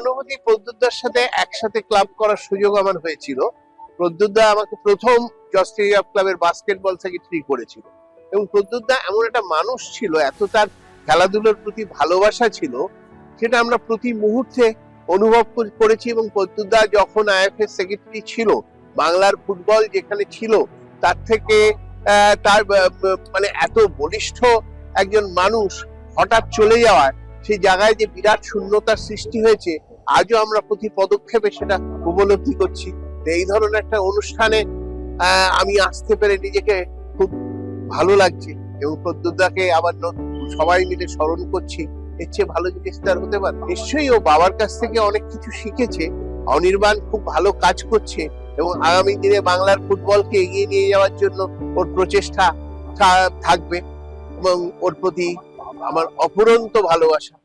অনুভূতি প্রদ্যুৎদার সাথে একসাথে ক্লাব করার সুযোগ আমার হয়েছিল। প্রদ্যুৎদা আমাকে প্রথম জস্টেরিয়া ক্লাবের বাস্কেটবল সেক্রেটারি করেছিল। এবং প্রদ্যুৎদা এমন একটা মানুষ ছিল, এত তার খেলাধুলোর প্রতি ভালোবাসা ছিল, সেটা আমরা প্রতি মুহূর্তে অনুভব করেছি এবং প্রদ্যুৎদা যখন আইএফএস সেক্রেটারি ছিল, বাংলার ফুটবল যেখানে ছিল, তার থেকে তার মানে এত বলিষ্ঠ একজন মানুষ হঠাৎ চলে যাওয়ায় সেই জায়গায় যে বিরাট শূন্যতার সৃষ্টি হয়েছে, আজও আমরা প্রতি পদক্ষেপে সেটা উপলব্ধি করছি। এই ধরনের একটা অনুষ্ঠানে আমি আসতে পেরে নিজেকে খুব ভালো লাগছে এবং প্রদ্যুৎদাকে আবার সবাই মিলে স্মরণ করছি। এর চেয়ে ভালো জিনিস তার হতে পারে নিশ্চয়ই ও বাবার কাছ থেকে অনেক কিছু শিখেছে, অনির্বাণ খুব ভালো কাজ করছে এবং আগামী দিনে বাংলার ফুটবলকে এগিয়ে নিয়ে যাওয়ার জন্য ওর প্রচেষ্টা থাকবে এবং ওর প্রতি আমার অফুরন্ত ভালোবাসা।